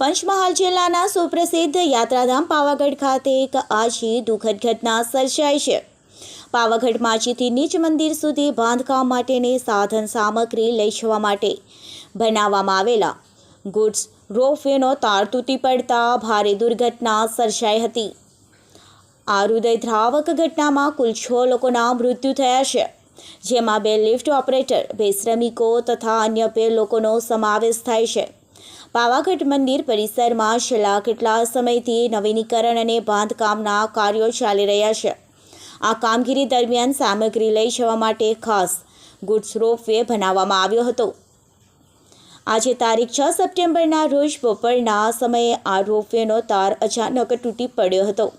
પંચમહાલ જિલ્લાના સુપ્રસિદ્ધ યાત્રાધામ પાવાગઢ ખાતે એક આજી દુઃખદ ઘટના સર્જાઈ છે. પાવાગઢ માચીથી નીચ મંદિર સુધી બાંધકામ માટેની સાધન સામગ્રી લઈ જવા માટે બનાવવામાં આવેલા ગુડ્સ રોપવેનો તાર તૂટી પડતા ભારે દુર્ઘટના સર્જાઈ હતી. આ હૃદયદ્રાવક ઘટનામાં કુલ છ લોકોના મૃત્યુ થયા છે, જેમાં બે લિફ્ટ ઓપરેટર, બે શ્રમિકો તથા અન્ય બે લોકોનો સમાવેશ થાય છે. પાવાગઢ મંદિર પરિસરમાં છેલ્લા કેટલા સમયથી નવીનીકરણ અને બાંધકામના કાર્યો ચાલી રહ્યા છે. આ કામગીરી દરમિયાન સામગ્રી લઈ જવા માટે ખાસ ગુડ્સ રોપવે બનાવવામાં આવ્યો હતો. આજે તારીખ છ સપ્ટેમ્બરના રોજ બપોરના સમયે આ રોપવેનો તાર અચાનક તૂટી પડ્યો હતો.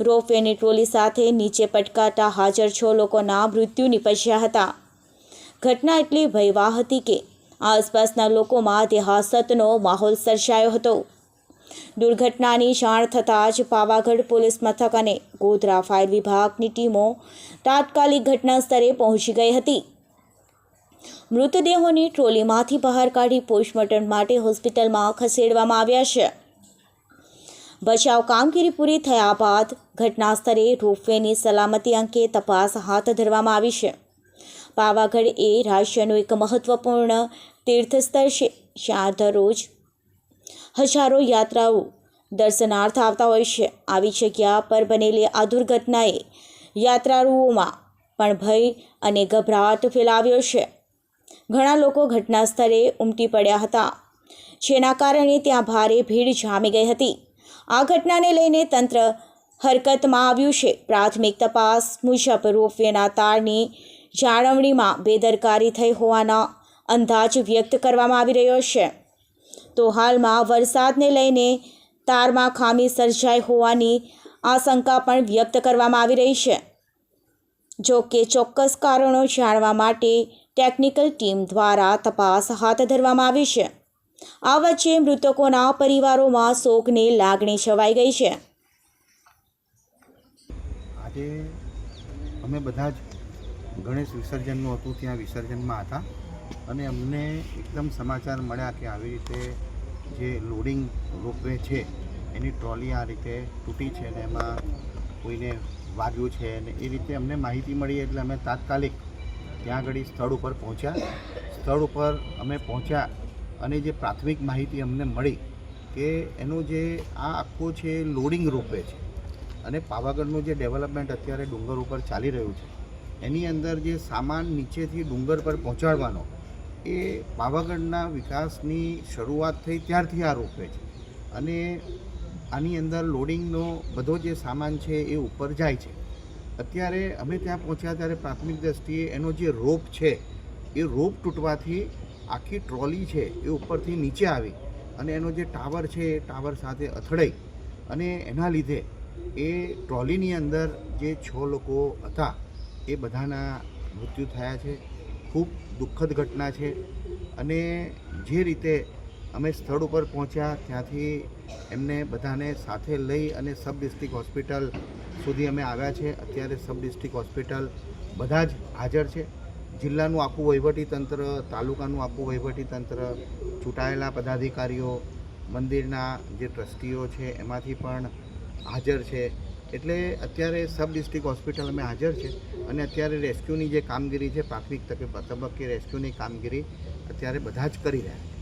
રોપવેની ટ્રોલી સાથે નીચે પટકાતા હાજર છ લોકોના મૃત્યુ નિપજ્યા હતા. ઘટના એટલી ભયવાહ હતી કે આસપાસના લોકોમાં દેહાસતનો માહોલ સર્જાયો હતો. દુર્ઘટનાની જાણ થતાં જ પાવાગઢ પોલીસ મથક અને ગોધરા ફાયર વિભાગની ટીમો તાત્કાલિક ઘટના સ્થળે પહોંચી ગઈ હતી. મૃતદેહોની ટ્રોલીમાંથી બહાર કાઢી પોસ્ટમોર્ટમ માટે હોસ્પિટલમાં ખસેડવામાં આવ્યા છે. બચાવ કામગીરી પૂરી થયા બાદ ઘટના સ્થળે રોપવેની સલામતી અંગે તપાસ હાથ ધરવામાં આવી છે. પાવાગઢ એ રાજ્યનું એક મહત્વપૂર્ણ તીર્થસ્થળ છે. જ્યાં દરરોજ હજારો યાત્રાઓ દર્શનાર્થ આવતા હોય છે. આવી જગ્યા પર બનેલી આ દુર્ઘટનાએ યાત્રાળુઓમાં પણ ભય અને ગભરાટ ફેલાવ્યો છે. ઘણા લોકો ઘટના સ્થળે ઉમટી પડ્યા હતા, જેના કારણે ત્યાં ભારે ભીડ જામી ગઈ હતી. આ ઘટનાને લઈને તંત્ર હરકતમાં આવ્યું છે. પ્રાથમિક તપાસ મુજબ રોપવેના તારની જાળવણીમાં બેદરકારી થઈ હોવાના અંદાજ વ્યક્ત કરવામાં આવી રહ્યો છે. તો હાલમાં વરસાદને લઈને તારમાં ખામી સર્જાઈ હોવાની આશંકા પણ વ્યક્ત કરવામાં આવી રહી છે. જો કે ચોક્કસ કારણો જાણવા માટે ટેકનિકલ ટીમ દ્વારા તપાસ હાથ ધરવામાં આવી છે. આ વચ્ચે મૃતકોના પરિવારોમાં શોકની લાગણી છવાઈ ગઈ છે. આજે અમે બધા જ ગણેશ વિસર્જનનું હતું ત્યાં વિસર્જનમાં હતા. અને અમને એકદમ સમાચાર મળ્યા કે આવી રીતે જે લોડિંગ રોપવે છે, એની ટ્રોલી આ રીતે તૂટી છે ને એમાં કોઈને વાગ્યું છે ને એ રીતે અમને માહિતી મળી એટલે અમે તાત્કાલિક ત્યાં આગળ સ્થળ ઉપર પહોંચ્યા. સ્થળ ઉપર અમે પહોંચ્યા અને જે પ્રાથમિક માહિતી અમને મળી કે એનું જે આ આખો છે લોડિંગ રોપવે છે. અને પાવાગઢનું જે ડેવલપમેન્ટ અત્યારે ડુંગર ઉપર ચાલી રહ્યું છે. એની અંદર જે સામાન નીચેથી ડુંગર પર પહોંચાડવાનો, એ પાવાગઢના વિકાસની શરૂઆત થઈ ત્યારથી આ રોપવે છે. અને આની અંદર લોડિંગનો બધો જે સામાન છે એ ઉપર જાય છે. અત્યારે અમે ત્યાં પહોંચ્યા ત્યારે પ્રાથમિક દ્રષ્ટિએ એનો જે રોપ છે, એ રોપ તૂટવાથી આખી ટ્રોલી છે એ ઉપરથી નીચે આવી અને એનો જે ટાવર છે એ ટાવર સાથે અથડાઈ અને એના લીધે એ ટ્રોલીની અંદર જે છ લોકો હતા એ બધાના મૃત્યુ થયા છે. ખૂબ દુઃખદ ઘટના છે અને જે રીતે અમે સ્થળ ઉપર પહોંચ્યા ત્યાંથી એમને બધાને સાથે લઈ અને સબ ડિસ્ટ્રિક્ટ હોસ્પિટલ સુધી અમે આવ્યા છે. અત્યારે સબ ડિસ્ટ્રિક્ટ હોસ્પિટલ બધા જ હાજર છે. જિલ્લાનું આખું વહીવટી તંત્ર, તાલુકાનું આખું વહીવટી તંત્ર, ચૂંટાયેલા પદાધિકારીઓ, મંદિરના જે ટ્રસ્ટીઓ છે એમાંથી પણ હાજર છે. એટલે અત્યારે સબ ડિસ્ટ્રિક્ટ હોસ્પિટલ અમે હાજર છે અને અત્યારે રેસ્ક્યુની જે કામગીરી છે, પ્રાથમિક તબક્કે રેસ્ક્યુની કામગીરી અત્યારે બધા જ કરી રહ્યા છે.